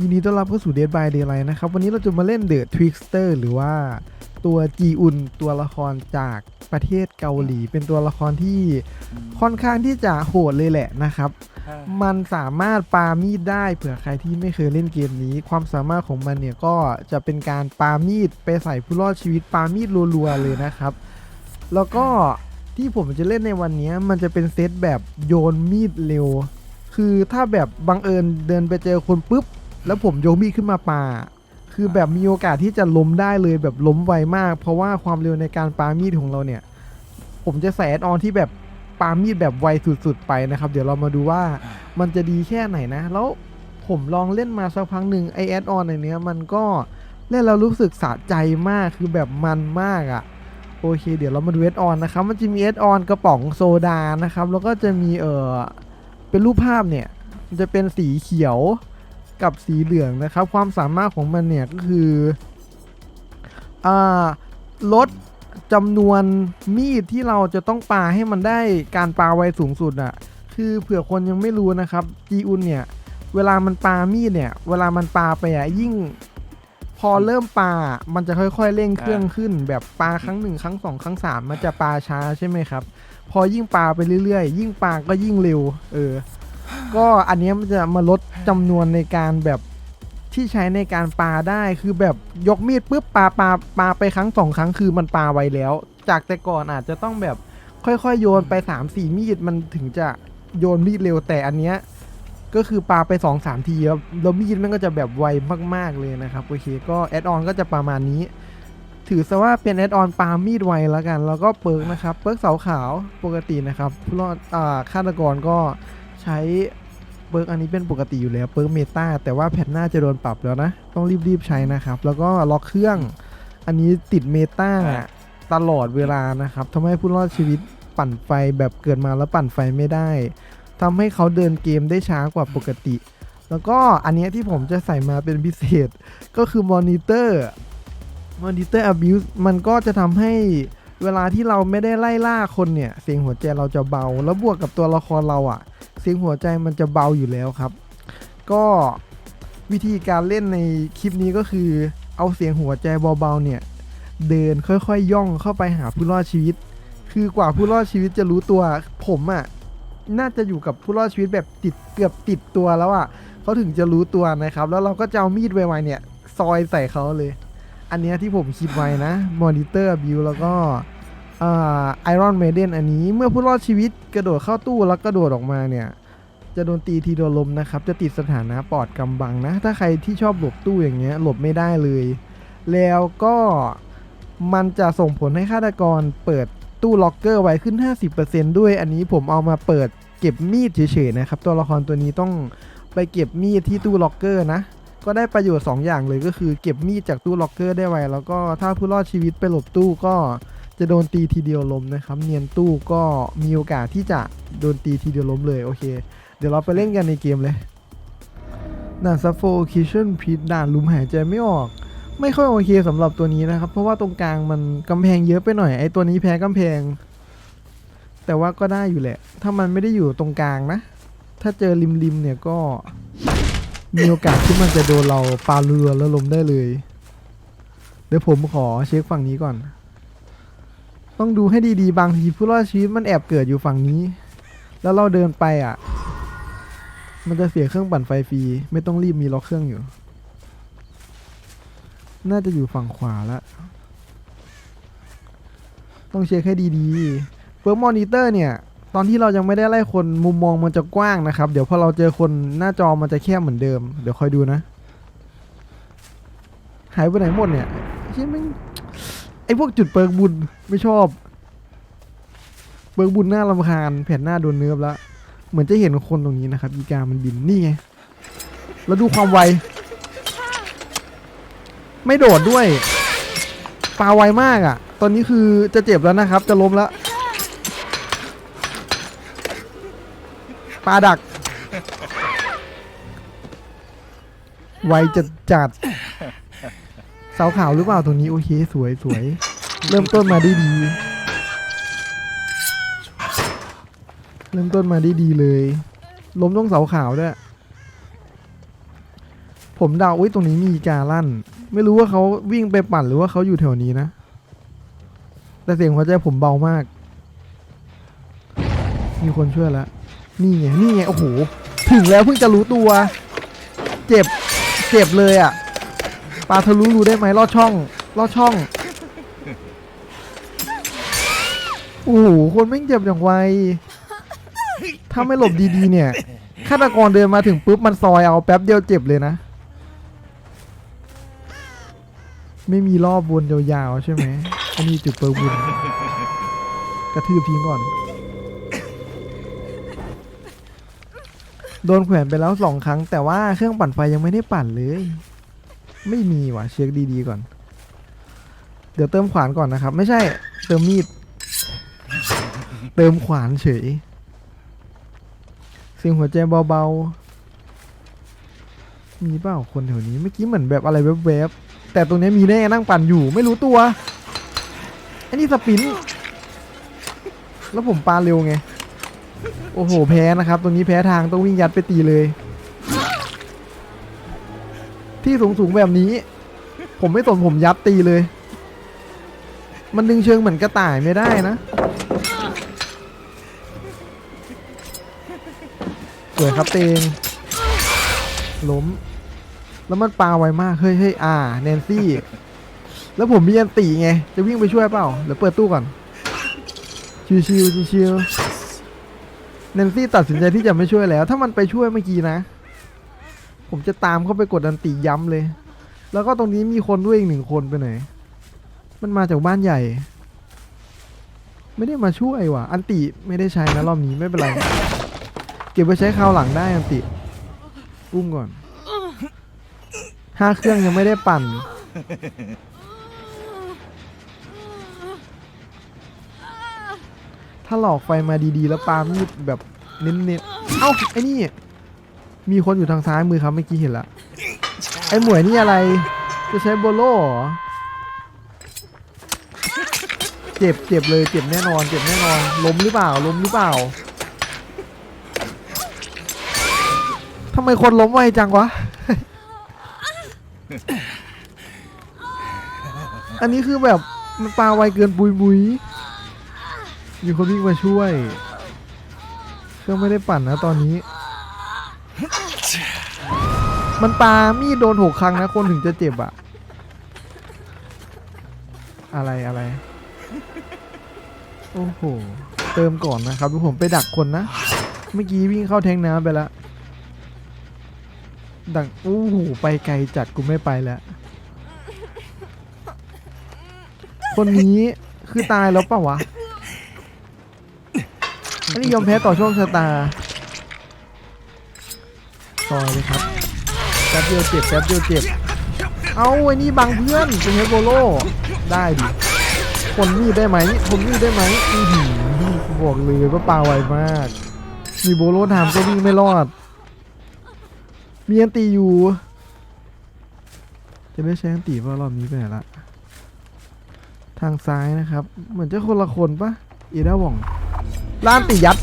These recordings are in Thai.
ยินดีต้อนรับเข้าสู่ Dead by Daylight นะครับ วันนี้เราจะมาเล่น The Trickster หรือว่าตัวจีอุนตัวละครจากประเทศเกาหลี เป็นตัวละครที่ค่อนข้างที่จะโหดเลยแหละนะครับ มันสามารถปามีดได้เผื่อใครที่ไม่เคยเล่นเกมนี้ ความสามารถของมันเนี่ยก็จะเป็นการปามีดไปใส่ผู้รอดชีวิตปามีดรัวๆเลยนะครับ แล้วก็ที่ผมจะเล่นในวันนี้มันจะเป็นเซตแบบโยนมีดเร็ว คือถ้าแบบบังเอิญเดินไปเจอคนปุ๊บ แล้วผมโยนมีดขึ้นมาปาคือแบบมีโอกาสที่จะล้มได้เลยแบบล้มไวมาก เพราะว่าความเร็วในการปามีดของเราเนี่ย ผมจะใส่แอดออนที่แบบปามีดแบบไวสุดๆไปนะครับ เดี๋ยวเรามาดูว่ามันจะดีแค่ไหนนะ แล้วผมลองเล่นมาสักพักหนึ่งไอแอดออนในเนี้ยมันก็เล่นแล้วรู้สึกสะใจมากคือแบบมันมากอะ่ะโอเค เดี๋ยวเรามาดูแอดออนนะครับ มันจะมีแอดออนกระป๋องโซดานะครับ แล้วก็จะมีเออเป็นรูปภาพเนี่ย มันจะเป็นสีเขียว กับสีเหลืองนะครับ ความสามารถของมันเนี่ยก็คืออ่าลดจำนวนมีดที่เราจะต้องปาให้มันได้การปาไวสูงสุดอะ่ะคือเผื่อคนยังไม่รู้นะครับจีอุนเนี่ย เวลามันปามีดเนี่ย เวลามันปาไปอะยิ่ง พอเริ่มปา มันจะค่อยๆเร่งเครื่องขึ้น แบบปาครั้งหนึ่งครั้งสองครั้งสามมันจะปาช้าใช่ไหมครับ พอยิ่งปาไปเรื่อยๆ ยิ่งปาก็ยิ่งเร็ว เออ ก็อันนี้มันจะมาลดจำนวนในการแบบที่ใช้ในการปาได้คือแบบยกมีดปุ๊บปาปาปาไปครั้งสองครั้งคือมันปาไวแล้ว จากแต่ก่อนอาจจะต้องแบบค่อยๆ โยนไป3ามสี่มีดมันถึงจะโยนมีดเร็วแต่อันเนี้ยก็คือปาไป2อสามทีแล้วแล้วมีดมันก็จะแบบไวมากๆเลยนะครับโอเคก็แอดออนก็จะประมาณนี้ ถือซะว่าเป็นแอดออนปามีดไวแล้วกัน แล้วก็เปิร์กนะครับเปิร์กเสาขาวปกตินะครับผู้รอดอ่าฆาตกรก็ ใช้เปิร์กอันนี้เป็นปกติอยู่แล้วเปิร์กเมตาแต่ว่าแพทหน้าจะโดนปรับแล้วนะ ต้องรีบๆใช้นะครับ แล้วก็ล็อกเครื่อง อันนี้ติดเมตาตลอดเวลานะครับทำให้ผู้รอดชีวิตปั่นไฟแบบเกิดมาแล้วปั่นไฟไม่ได้ทำให้เขาเดินเกมได้ช้ากว่าปกติ แล้วก็อันนี้ที่ผมจะใส่มาเป็นพิเศษ ก็คือมอนิเตอร์มอนิเตอร์ abuse มันก็จะทำให้เวลาที่เราไม่ได้ไล่ล่าคนเนี่ย เสียงหัวใจเราจะเบา แล้วบวกกับตัวละครเราอะ่ะ เสียงหัวใจมันจะเบาอยู่แล้วครับ ก็วิธีการเล่นในคลิปนี้ก็คือเอาเสียงหัวใจเบาๆเนี่ย เดินค่อยๆย่องเข้าไปหาผู้รอดชีวิต คือกว่าผู้รอดชีวิตจะรู้ตัวผมอะ่ะน่าจะอยู่กับผู้รอดชีวิตแบบติดเกือบติดตัวแล้วอะ่ะเขาถึงจะรู้ตัวนะครับ แล้วเราก็จะเอามีดไวๆเนี่ย ซอยใส่เขาเลย อันเนี้ยที่ผมคิดไว้นะมอนิเตอร์บิวแล้วก็ ไอรอนเมเดนอันนี้เมื่อผู้รอดชีวิตกระโดดเข้าตู้แล้วกระโดดออกมาเนี่ย จะโดนตีทีโดนลมนะครับ จะติดสถานะปอดกำบังนะ ถ้าใครที่ชอบหลบตู้อย่างเงี้ยหลบไม่ได้เลย แล้วก็มันจะส่งผลให้ฆาตกรเปิดตู้ล็อกเกอร์ไว้ขึ้น 50%ด้วยอันนี้ผมเอามาเปิดเก็บมีดเฉยๆนะครับ ตัวละครตัวนี้ต้องไปเก็บมีดที่ตู้ล็อกเกอร์นะ ก็ได้ประโยชน์ 2 อย่างเลยก็คือเก็บมีดจากตู้ล็อกเกอร์ได้ไวแล้วก็ถ้าผู้รอดชีวิตไปหลบตู้ก็ จะโดนตีทีเดียวล้มนะครับ เนียนตู้ก็มีโอกาสที่จะโดนตีทีเดียวล้มเลยโอเค เดี๋ยวเราไปเล่นกันในเกมเลยด่านซัฟโฟคิชเชนพีดด่านลุมหายใจไม่ออก ไม่ค่อยโอเคสำหรับตัวนี้นะครับ เพราะว่าตรงกลางมันกำแพงเยอะไปหน่อยไอ้ตัวนี้แพ้กำแพง แต่ว่าก็ได้อยู่แหละ ถ้ามันไม่ได้อยู่ตรงกลางนะ ถ้าเจอริมริมๆเนี่ยก็มีโอกาสที่มันจะโดนเราปาเรือแล้วล้มได้เลย เดี๋ยวผมขอเช็คฝั่งนี้ก่อน ต้องดูให้ดีๆ บางทีผู้รอดชีวิตมันแอบเกิดอยู่ฝั่งนี้ แล้วเราเดินไปอะ มันจะเสียเครื่องปั่นไฟฟรี ไม่ต้องรีบมีล็อกเครื่องอยู่ น่าจะอยู่ฝั่งขวาละ ต้องเช็คให้ดีๆเปิร์มอนิเตอร์เนี่ย ตอนที่เรายังไม่ได้ไล่คนมุมมองมันจะกว้างนะครับ เดี๋ยวพอเราเจอคนหน้าจอมันจะแคบเหมือนเดิม เดี๋ยวคอยดูนะ หายไปไหนหมดเนี่ยช่ไหมง ไอพวกจุดเปิร์กบุญไม่ชอบ เปิร์กบุญหน้าลำคาญแผ่นหน้าโดนเนื้อแล้ว เหมือนจะเห็นคนตรงนี้นะครับอีกามันบินนี่ไง แล้วดูความไว ไม่โดดด้วยปลาไวมากอะ่ะ ตอนนี้คือจะเจ็บแล้วนะครับ จะล้มแล้วปลาดัก ไวจะจัด เสาขาวหรือเปล่าตรงนี้โอเคสวยสวย เริ่มต้นมาได้ดี เริ่มต้นมาได้ดีเลย ล้มต้องเสาขาวด้วย ผมเดาอุ้ยตรงนี้มีอีกาลั่น ไม่รู้ว่าเขาวิ่งไปปั่นหรือว่าเขาอยู่แถวนี้นะ แต่เสียงหัวใจผมเบามาก มีคนช่วยแล้ว นี่ไง นี่ไง โอ้โห ถึงแล้วเพิ่งจะรู้ตัว เจ็บ เจ็บเลยอะ่ะ ปลาทะลุรูได้ไหมลอดช่องลอดช่อง โอ้โห คนไม่งเจ็บอย่างไว ถ้าไม่หลบดีๆ เนี่ยฆาตกรเดินมาถึงปุ๊บมันซอยเอาแป๊บเดียวเจ็บเลยนะ ไม่มีรอบวนยาวๆ ใช่ไหมอันนี้จุดเปิดบุญกระทืบทิ้งก่อน โดนแขวนไปแล้วสองครั้ง แต่ว่าเครื่องปั่นไฟยังไม่ได้ปั่นเลย ไม่มีว่ะเช็คดีๆก่อน เดี๋ยวเติมขวานก่อนนะครับ ไม่ใช่เติมมีด เติมขวานเฉยสียงหัวใจเบาๆ มีเปล่าคนแถวนี้เมื่อกี้เหมือนแบบอะไรแวบๆ แต่ตรงนี้มีแน่นั่งปั่นอยู่ไม่รู้ตัวอันนี้สปิน แล้วผมปาเร็วไง โอ้โห แพ้นะครับ ตรงนี้แพ้ทางต้องวิ่งยัดไปตีเลย ที่สูงๆแบบนี้ ผมไม่สนผมยัดตีเลย มันดึงเชิงเหมือนกระต่ายไม่ได้นะสวยครับเตงล้ม แล้วมันปาไวมาก เฮ้ยเฮ้ยอ่าแนนซี่ แล้วผมมีอันตีไง จะวิ่งไปช่วยเปล่าเดี๋ยวเปิดตู้ก่อน ชิวชิวชิวชิวแนนซี่ตัดสินใจที่จะไม่ช่วยแล้ว ถ้ามันไปช่วยเมื่อกี้นะ ผมจะตามเข้าไปกดอันตีย้ำเลย แล้วก็ตรงนี้มีคนด้วยอีกหนึ่งคนไปไหน มันมาจากบ้านใหญ่ ไม่ได้มาช่วยว่ะ อันติไม่ได้ใช้นะรอบนี้ไม่เป็นไร เก็บไว้ใช้คราวหลังได้อันติ อุ้มก่อนห้าเครื่องยังไม่ได้ปั่น ถ้าหลอกไฟมาดีๆ แล้วปามีดแบบเน้นๆ เอ้าไอ้นี่ มีคนอยู่ทางซ้ายมือครับเมื่อกี้เห็นละไอ้หมวยนี่อะไร จะใช้โบโล่เหรอเจ็บเจ็บเลยเจ็บแน่นอนเจ็บแน่นอนล้มหรือเปล่าล้มหรือเปล่าทำไมคนล้มไวจังวะ อันนี้คือแบบมันปลาไวเกินปุยมุยมีคนวิ่งมาช่วย เครื่องไม่ได้ปั่นนะตอนนี้ มันปามีดโดนหกครั้งนะ คนถึงจะเจ็บอะอะไรอะไร โอ้โห เติมก่อนนะครับผมไปดักคนนะ เมื่อกี้วิ่งเข้าแทงน้ำไปแล้วดังโอ้โหไปไกลจัดกูไม่ไปแล้ว คนนี้คือตายแล้วเปล่าวะอันนี้ยอมแพ้ต่อโชคชะตาซอเลยครับ ป๊บเดียวเจ็บแป๊บเดียวเจ็บ เอาไอ้นี่บังเพื่อนเป็นเฮโบโลได้ดิคนมีดได้ไหมคนมีดได้ไหมอือหือบอกเลยว่าปลาไวมาก มีโบโลทำก็วิ่งไม่รอด มีอันตีอยู่ จะได้ใช้อันตีว่ารอบนี้ไปไหนละ ทางซ้ายนะครับ เหมือนจะคนละคนปะอีด้าหว่องล้านตียัด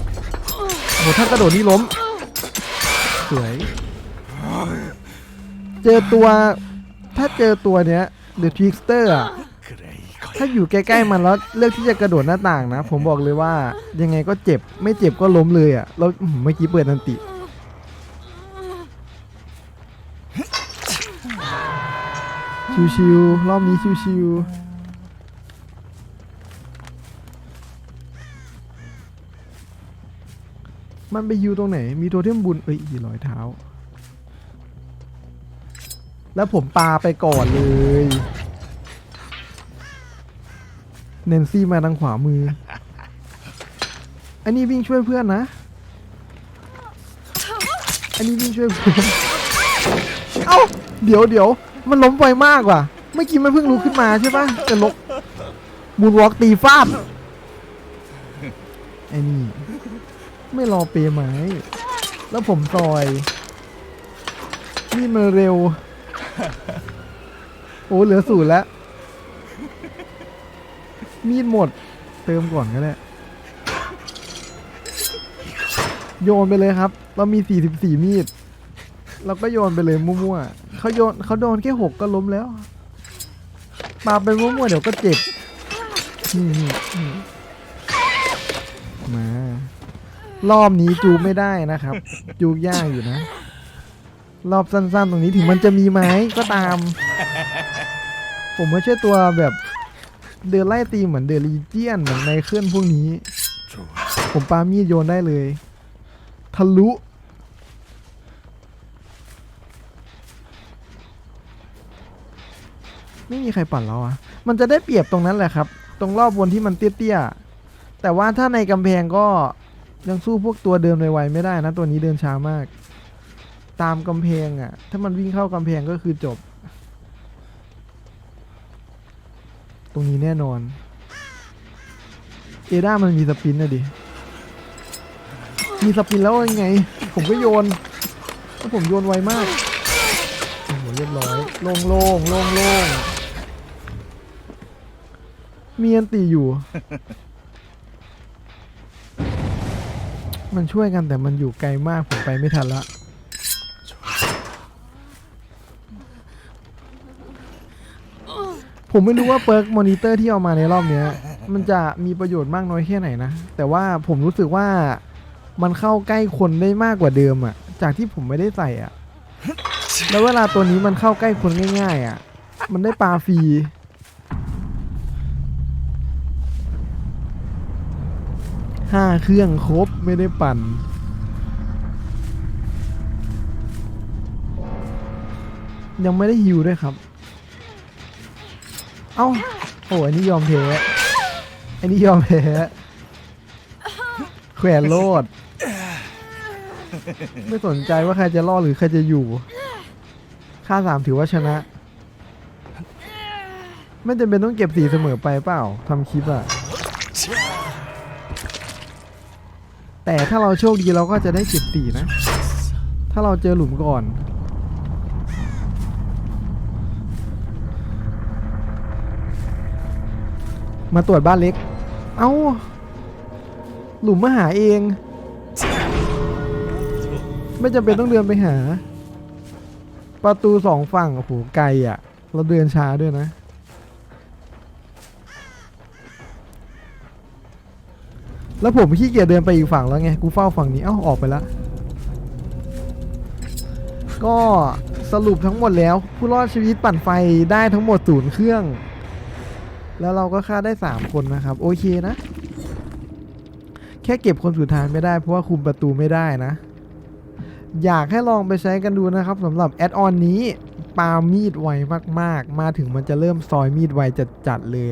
โอ้โหถ้ากระโดดนี่ล้ม สวย เจอตัว ถ้าเจอตัวเนี้ย The Trickster อะถ้าอยู่ใกล้ๆมันแล้วเลือกที่จะกระโดดหน้าต่างนะ ผมบอกเลยว่ายังไงก็เจ็บไม่เจ็บก็ล้มเลยอะ่ะแล้วเมื่อกี้เปิดนันติชิวๆรอบนี้ชิวๆมันไปอยู่ตรงไหน มีโทเทมบุญ เอ้ยอีรอยเท้า แล้วผมปาไปก่อนเลย เนนซี่มาทางขวามือ อันนี้วิ่งช่วยเพื่อนนะ อันนี้วิ่งช่วยเพื่อน เอ้า เดี๋ยวเดี๋ยว มันล้มไวมากว่ะ เมื่อกี้มันเพิ่งลุกขึ้นมาใช่ปะจะลกมูนวอล์กตีฟาดไอ้นี่ ไม่รอเปย์ไหม แล้วผมซอย นี่มันเร็ว โอ้เหลือศูนย์แล้ว มีดหมด เติมก่อนก็ได้โยนไปเลยครับ เรามี 44 มีด เราก็โยนไปเลยมั่วๆเขาโยนเขาโดนแค่หกก็ล้มแล้วปาไปมั่วๆเดี๋ยวก็เจ็บนี่นี่มารอบนี้จูไม่ได้นะครับ จูยากอยู่นะ รอบสั้นๆ ตรงนี้ถึงมันจะมีไม้ก็ตาม ผมไม่ใช่ตัวแบบเดินไล่ตีเหมือนเดลีเจียนเหมือนในเคลื่อนพวกนี้ ผมปามีดโยนได้เลย ทะลุไม่มีใครปั่นแล้วอะมันจะได้เปรียบตรงนั้นแหละครับ ตรงรอบบนที่มันเตี้ยๆ แต่ว่าถ้าในกำแพงก็ยังสู้พวกตัวเดินไวๆไม่ได้นะ ตัวนี้เดินช้ามาก ตามกำแพงอะถ้ามันวิ่งเข้ากำแพงก็คือจบ ตรงนี้แน่นอน เอด้ามันมีสปินนะดิ มีสปินแล้วยังไง ผมก็โยนแล้วผมโยนไวมาก โอ้โหเรียบร้อยโล่งโล่งโล่งโล่งมีอันตีอยู่ มันช่วยกันแต่มันอยู่ไกลมากผมไปไม่ทันละ ผมไม่รู้ว่าเปิร์กมอนิเตอร์ที่เอามาในรอบเนี้ย มันจะมีประโยชน์มากน้อยแค่ไหนนะ แต่ว่าผมรู้สึกว่ามันเข้าใกล้คนได้มากกว่าเดิมอะจากที่ผมไม่ได้ใส่อะแล้วเวลาตัวนี้มันเข้าใกล้คนง่าย ๆอะมันได้ปลาฟรีห้าเครื่องครบไม่ได้ปั่นยังไม่ได้ฮิวด้วยครับ เอ้าโอ้อันนี้ยอมแพ้อันนี้ยอมแพ้แขวนโลด ไม่สนใจว่าใครจะรอดหรือใครจะอยู่ค่าสามถือว่าชนะ ไม่จำเป็นต้องเก็บสีเสมอไปเปล่าทำคลิปอะแต่ถ้าเราโชคดีเราก็จะได้เก็บสีนะ ถ้าเราเจอหลุมก่อน มาตรวจบ้านเล็ก เอ้า หลุมมาหาเอง ไม่จำเป็นต้องเดินไปหา ประตูสองฝั่ง โอ้โห ไกลอะ เราเดินช้าด้วยนะ แล้วผมขี้เกียจเดินไปอีกฝั่งแล้วไง กูเฝ้าฝั่งนี้ เอ้า ออกไปละ ก็สรุปทั้งหมดแล้ว ผู้รอดชีวิตปั่นไฟได้ทั้งหมดศูนย์เครื่อง แล้วเราก็ฆ่าได้ 3 คนนะครับ โอเคนะ แค่เก็บคนสุดท้ายไม่ได้ เพราะว่าคุมประตูไม่ได้นะ อยากให้ลองไปใช้กันดูนะครับสำหรับแอดออนนี้ปามีดไวมากๆ มาถึงมันจะเริ่มซอยมีดไวจัดๆเลย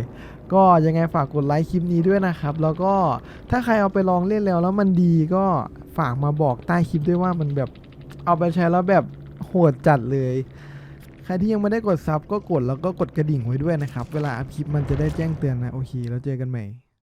ก็ยังไงฝากกดไลค์คลิปนี้ด้วยนะครับ แล้วก็ถ้าใครเอาไปลองเล่นแล้วแล้วมันดีก็ฝากมาบอกใต้คลิปด้วยว่ามันแบบเอาไปใช้แล้วแบบโหดจัดเลย ใครที่ยังไม่ได้กดซับก็กดแล้วก็กดกระดิ่งไว้ด้วยนะครับ เวลาอัพคลิปมันจะได้แจ้งเตือนนะ โอเค แล้วเจอกันใหม่